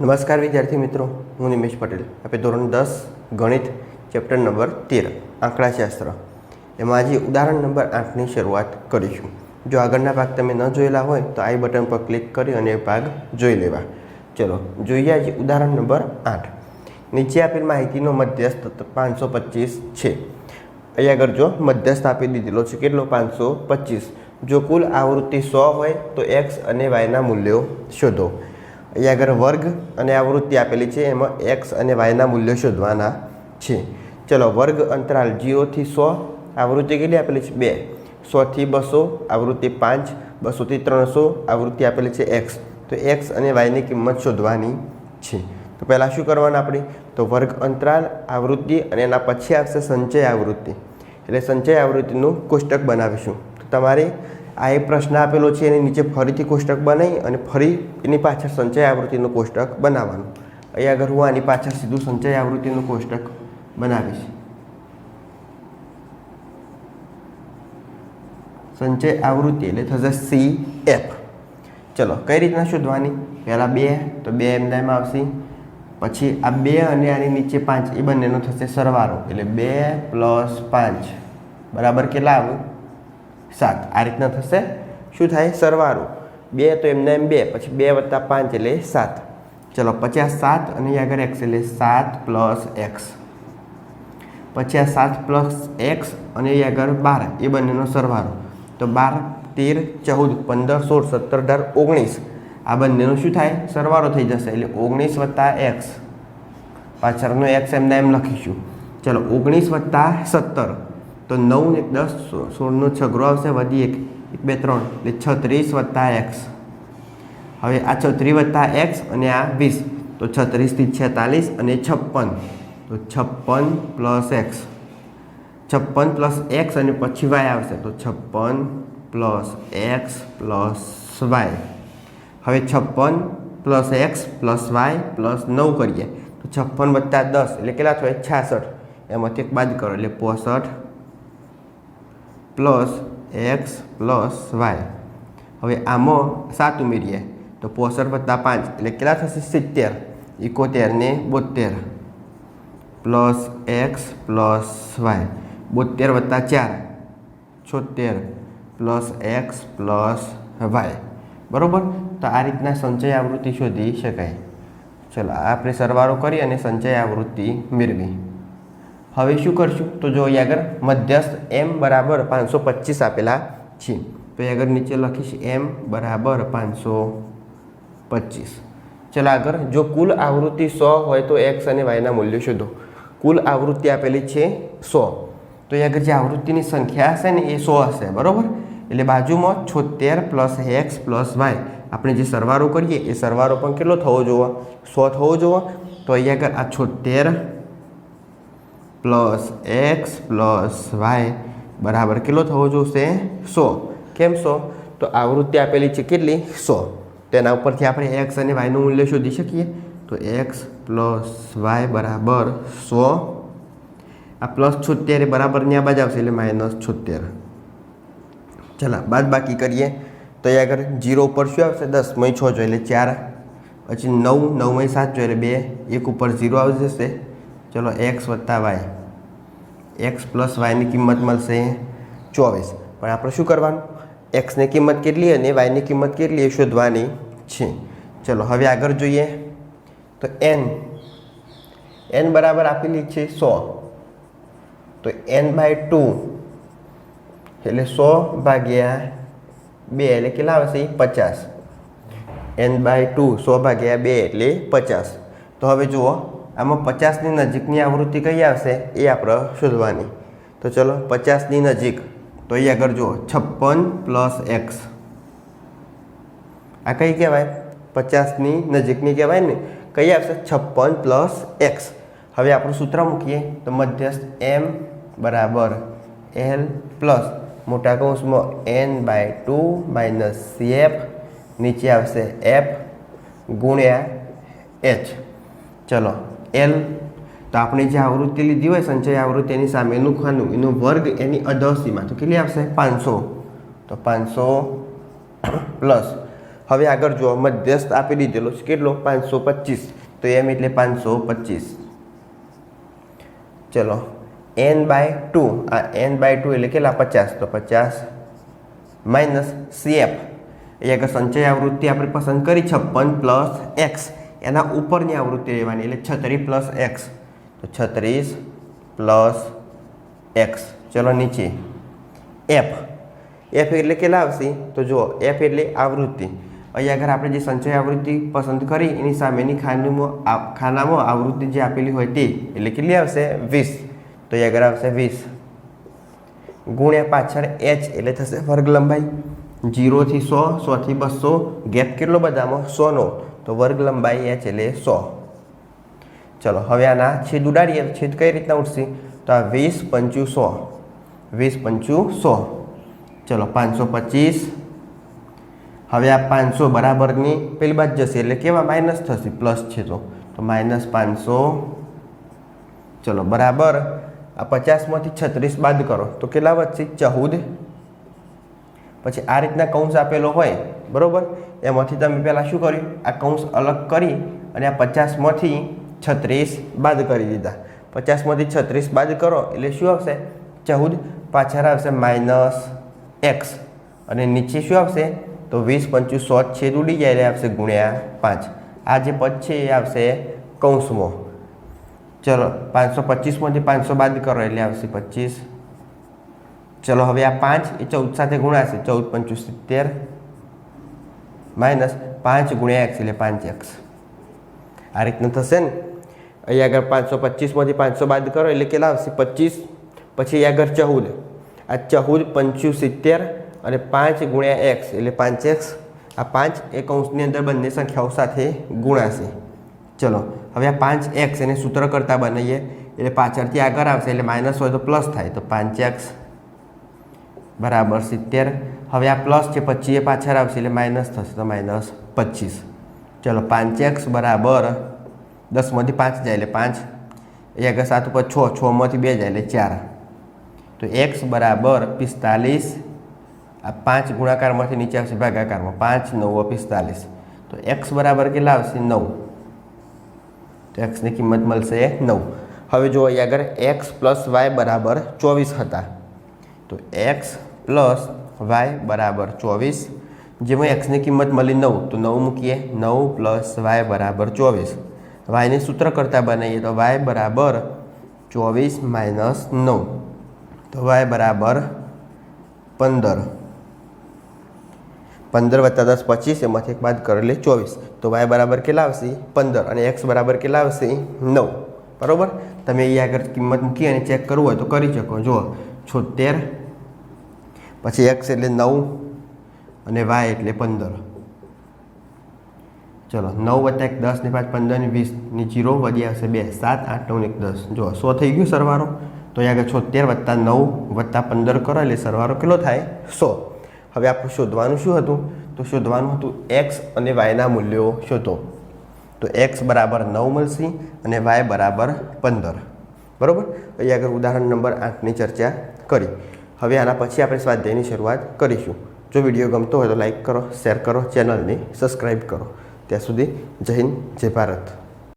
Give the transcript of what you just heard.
નમસ્કાર વિદ્યાર્થી મિત્રો, હું નિમેશ પટેલ. આપણે ધોરણ દસ, ગણિત, ચેપ્ટર નંબર તેર, આંકડાશાસ્ત્ર. એમાં આજે ઉદાહરણ નંબર આઠની શરૂઆત કરીશું. જો આગળના ભાગ તમે ન જોયેલા હોય, તો આઈ બટન પર ક્લિક કરી અને એ ભાગ જોઈ લેવા. ચલો, જોઈએ આજે ઉદાહરણ નંબર આઠ. નીચે આપેલ માહિતીનો મધ્યસ્થ પાંચસો પચીસ છે. અહીંયા આગળ જો મધ્યસ્થ આપી દીધેલો છે, કેટલો? પાંચસો પચીસ. જો કુલ આવૃત્તિ સો હોય, તો એક્સ અને વાયના મૂલ્યો શોધો. અહીંયા આગળ વર્ગ અને આવૃત્તિ આપેલી છે. એમાં એક્સ અને વાયના મૂલ્યો શોધવાના છે. ચલો, વર્ગ અંતરાલ જીરોથી સો, આવૃત્તિ કેટલી આપેલી છે? બે. સોથી બસો, આવૃત્તિ પાંચ બસોથી ત્રણસો, આવૃત્તિ આપેલી છે એક્સ તો એક્સ અને વાયની કિંમત શોધવાની છે. તો પહેલાં શું કરવાનું આપણે? તો વર્ગ અંતરાલ, આવૃત્તિ અને એના પછી આવશે સંચય આવૃત્તિ. એટલે સંચય આવૃત્તિનું કોષ્ટક બનાવીશું. તો તમારે આ એ પ્રશ્ન આપેલો છે, એની નીચે ફરીથી કોષ્ટક બનાવી અને ફરી એની પાછળ સંચય આવૃત્તિનું કોષ્ટક બનાવવાનું. અહીંયા આગળ હું આની પાછળ સીધું સંચય આવૃત્તિનું કોષ્ટક બનાવીશ. સંચય આવૃત્તિ એટલે થશે સી એફ ચલો, કઈ રીતના શોધવાની? પહેલાં બે, તો બે એમના એમ આવશે. પછી આ બે અને આની નીચે પાંચ, એ બંનેનો થશે સરવાળો. એટલે બે પ્લસ પાંચ. બરાબર કેટલા આવે? સાત. આ રીતના થશે. શું થાય? સરવાળો. બે તો એમને એમ બે, પછી બે વત્તા પાંચ એટલે સાત. ચલો, પચાસ સાત અને અહીં આગળ એક્સ એટલે સાત પ્લસ એક્સ. આ સાત પ્લસ એક્સ અને આગળ બાર. એ બંનેનો સરવાળો. તો બાર, તેર, ચૌદ, પંદર, સોળ, સત્તર, અઢાર, ઓગણીસ. આ બંનેનો શું થાય? સરવાળો થઈ જશે એટલે ઓગણીસ વત્તા એક્સ. પાછળનો એક્સ એમને એમ લખીશું. ચલો, ઓગણીસ વત્તા સત્તર. તો નવ ને દસ સોળનો છગરો આવશે, વધી એક એક, બે, ત્રણ, એટલે છત્રીસ વત્તા એક્સ હવે આ છત્રીસ વત્તા એક્સ અને આ વીસ. તો છત્રીસથી છેતાલીસ અને છપ્પન. તો છપ્પન પ્લસ એક્સ છપ્પન પ્લસ એક્સ અને પછી વાય આવશે. તો છપ્પન પ્લસ એક્સ પ્લસ વાય હવે છપ્પન plus X plus Y plus નવ કરીએ. તો છપ્પન વત્તા દસ, એટલે કેટલા થયો છાસઠ. એમાંથી એક બાદ કરો, એટલે પોસઠ પ્લસ એક્સ પ્લસ વાય. હવે આમાં સાત ઉમેરીએ તો પોસઠ વત્તા પાંચ. એટલે કેટલા થશે? સિત્તેર. એકોતેર ને બોતેર. Plus X plus Y. બોતેર વત્તા ચાર. છોતેર. Plus X plus Y. બરાબર? તો આ રીતના સંચય આવૃત્તિ શોધી શકાય. ચલો આપણે સરવાળો કરી અને સંચય આવૃત્તિ મેળવી. હવે શું કરશું? તો જો અહીં આગળ મધ્યસ્થ એમ બરાબર પાંચસો પચીસ આપેલા છે. તો અહીં આગળ નીચે લખીશ એમ બરાબર પાંચસો પચીસ. ચલો આગળ, જો કુલ આવૃત્તિ સો હોય તો એક્સ અને વાયના મૂલ્યો શોધો. કુલ આવૃત્તિ આપેલી છે સો. તો અહીં આગળ જે આવૃત્તિની સંખ્યા હશે ને, એ સો હશે, બરાબર? એટલે બાજુમાં છોતેર પ્લસ એક્સ પ્લસ વાય આપણે જે સરવારો કરીએ, એ સરવારો પણ કેટલો થવો જોવો? સો થવો જોવો. તો અહીંયા આગળ આ છોતેર પ્લસ એક્સ પ્લસ વાય બરાબર કેટલો થવો જોઈશે સો. કેમ સો? તો આવૃત્તિ આપેલી છે કેટલી? સો. તેના ઉપરથી આપણે એક્સ અને વાયનું મૂલ્ય શોધી શકીએ. તો એક્સ પ્લસ વાય બરાબર સો. આ પ્લસ છોતેર બરાબર ત્યાં બાજ આવશે એટલે માઇનસ છોતેર ચાલો, બાદ બાકી કરીએ. તો એ આગળ જીરો ઉપર શું આવશે? દસ. મય છ જોઈએ, એટલે ચાર. પછી નવ નવ મય સાત જોઈએ, એટલે બે. એક ઉપર ઝીરો આવી જશે. ચલો એક્સ વત્તા વાય એક્સ પ્લસ વાયની કિંમત મળશે ચોવીસ. પણ આપણે શું કરવાનું? એક્સની કિંમત કેટલી અને વાયની કિંમત કેટલી એ શોધવાની છે. ચલો હવે આગળ જોઈએ. તો એન એન બરાબર આપેલી છે સો. તો એન બાય ટુ એટલે સો ભાગ્યા બે એટલે કેટલા આવશે પચાસ. એન બાય ટુ સો ભાગ્યા બે એટલે પચાસ. તો હવે જુઓ. આમાં પચાસની નજીકની આવૃત્તિ કઈ આવશે? એ આપણે શોધવાની. તો ચલો, પચાસની નજીક. તો અહીં આગળ જુઓ, છપ્પન પ્લસ એક્સ. આ કઈ કહેવાય? પચાસની નજીકની કહેવાય ને? કઈ આવશે? છપ્પન પ્લસ એક્સ. હવે આપણું સૂત્ર મૂકીએ. તો મધ્યસ્થ એમ બરાબર એલ પ્લસ મોટા કૌંસમાં N by two minus C F. નીચે આવશે એફ ગુણ્યા એચ. ચલો એલ તો આપણે જે આવૃત્તિ લીધી હોય, સંચય આવૃત્તિ, એની સામેનું ખાનું, એનો વર્ગ એની અડોશીમાં તો કેટલી આવશે? પાંચસો. તો પાંચસો પ્લસ. હવે આગળ જુઓ, મધ્યસ્થ આપી દીધેલો છે કેટલો? પાંચસો પચીસ. તો એમ એટલે પાંચસો પચીસ. ચલો. N by two. આ એન બાય ટુ એટલે કેટલા? પચાસ. તો પચાસ માઇનસ સીએફ એ આગળ સંચય આવૃત્તિ આપણે પસંદ કરી, છપ્પન પ્લસ એક્સ એના ઉપરની આવૃત્તિ રહેવાની એટલે છત્રીસ પ્લસ એક્સ તો છત્રીસ પ્લસ એક્સ ચલો નીચે. એફ એફ એટલે કેટલા આવશે? તો જુઓ એફ એટલે આવૃત્તિ. અહીં આગળ આપણે જે સંચય આવૃત્તિ પસંદ કરી, એની સામેની ખાનામાં ખાનામાં આવૃત્તિ જે આપેલી હોય તે, એટલે કેટલી આવશે? વીસ. તો અહીં આગળ આવશે વીસ. ગુણ્યા પાછળ એચ એટલે થશે વર્ગ લંબાઈ જીરોથી સો સોથી બસો. ગેપ કેટલો બધામાં? સોનો. તો વર્ગ લંબાઈ એચ એટલે સો. ચલો, હવે આના છેદ ઉડાડીએ છેદ કઈ રીતના ઉઠશે તો આ વીસ પંચું સો. વીસ પંચું સો. ચલો, પાંચસો પચીસ. હવે આ પાંચસો બરાબરની પેલી બાદ જશે, એટલે કેવા? માઇનસ થશે, પ્લસ છે તો તો માઇનસ પાંચસો. ચલો, બરાબર. આ પચાસમાંથી છત્રીસ બાદ કરો. તો કેટલા વધશે? ચૌદ. પછી આ રીતના કૌંસ આપેલો હોય, બરોબર? એમાંથી તમે પહેલાં શું કર્યું? આ કૌંસ અલગ કરી અને આ પચાસમાંથી છત્રીસ બાદ કરી દીધા. પચાસમાંથી છત્રીસ બાદ કરો એટલે શું આવશે? ચૌદ. પાછળ આવશે માઇનસ એક્સ. અને નીચે શું આવશે? તો વીસ પંચું સો છેદ ઉડી જાય એટલે આવશે ગુણ્યા પાંચ. આ જે પદ છે એ આવશે કૌંસમાં. ચલો, પાંચસો પચીસમાંથી પાંચસો બાદ કરો એટલે આવશે પચીસ. ચલો, હવે આ પાંચ એ ચૌદ સાથે ગુણાશે. ચૌદ પંચું સિત્તેર. માઇનસ પાંચ ગુણ્યા એક્સ એટલે પાંચ એક્સ. આ રીતનું થશે ને. અહીં આગળ પાંચસો પચીસમાંથી પાંચસો બાદ કરો એટલે કેટલા આવશે? પચીસ. પછી આગળ ચૌદ આ ચૌદ પંચ્યું સિત્તેર અને પાંચ ગુણ્યા એક્સ એટલે પાંચ એક્સ. આ પાંચ એ કૌંસની અંદર બંને સંખ્યાઓ સાથે ગુણાશે. ચલો, હવે આ પાંચ એક્સ એને સૂત્ર કરતાં બનાવીએ. એટલે પાછળથી આગળ આવશે એટલે માઇનસ હોય તો પ્લસ થાય તો પાંચ એક્સ. બરાબર સિત્તેર. હવે આ પ્લસ છે, પછી એ પાછળ આવશે, એટલે માઇનસ થશે તો માઇનસ પચીસ. ચલો, પાંચ એક્સ બરાબર દસમાંથી પાંચ જાય, એટલે પાંચ. એ આગળ સાત ઉપર છ, છમાંથી બે જાય, એટલે ચાર. તો એક્સ બરાબર પિસ્તાલીસ. આ પાંચ ગુણાકારમાંથી નીચે આવશે ભાગાકારમાં, પાંચ નવ પિસ્તાલીસ. તો એક્સ બરાબર કેટલા આવશે? નવ. તો એક્સની કિંમત મળશે નવ. હવે જો અહીંયા આગળ, એક્સ પ્લસ વાય બરાબર ચોવીસ હતા. તો એક્સ પ્લસ વાય બરાબર ચોવીસ. જેમાં એક્સની કિંમત મળી નવ, તો નવ મૂકીએ. નવ પ્લસ વાય બરાબર ચોવીસ. વાયને સૂત્ર કરતાં બનાવીએ તો વાય બરાબર ચોવીસ માઇનસ નવ. તો વાય બરાબર પંદર. પંદર વત્તા દસ પચીસ, એમાંથી એક બાદ કરી લે ચોવીસ. તો વાય બરાબર કેટલા આવશે? પંદર. અને એક્સ બરાબર કેટલા આવશે? નવ. બરાબર? તમે એ આગળ કિંમત મૂકી અને ચેક કરવું હોય તો કરી શકો. જુઓ. છોતેર પછી એક્સ એટલે નવ અને વાય એટલે પંદર. ચલો, નવ વત્તા એક દસ ને પાંચ, પંદર ને વીસ ને જીરો વધી આવશે બે, સાત, આઠ, નવ ને એક, દસ. જો, સો થઈ ગયું સરવારો, તો અહીં આગળ છોતેર વત્તા નવ વત્તા પંદર કરો, એટલે સરવારો કેટલો થાય? સો. હવે આપણે શોધવાનું શું હતું? તો શોધવાનું હતું એક્સ અને વાયના મૂલ્યો શોધો. તો એક્સ બરાબર નવ મળશે અને વાય બરાબર પંદર. બરાબર? અહીં આગળ ઉદાહરણ નંબર આઠની ચર્ચા કરી. હવે આના પછી આપણે સ્વાધ્યાયની શરૂઆત કરીશું. જો વીડિયો ગમતો હોય તો લાઇક કરો શેર કરો ચેનલને સબસ્ક્રાઈબ કરો. ત્યાં સુધી જય હિન્દ, જય ભારત.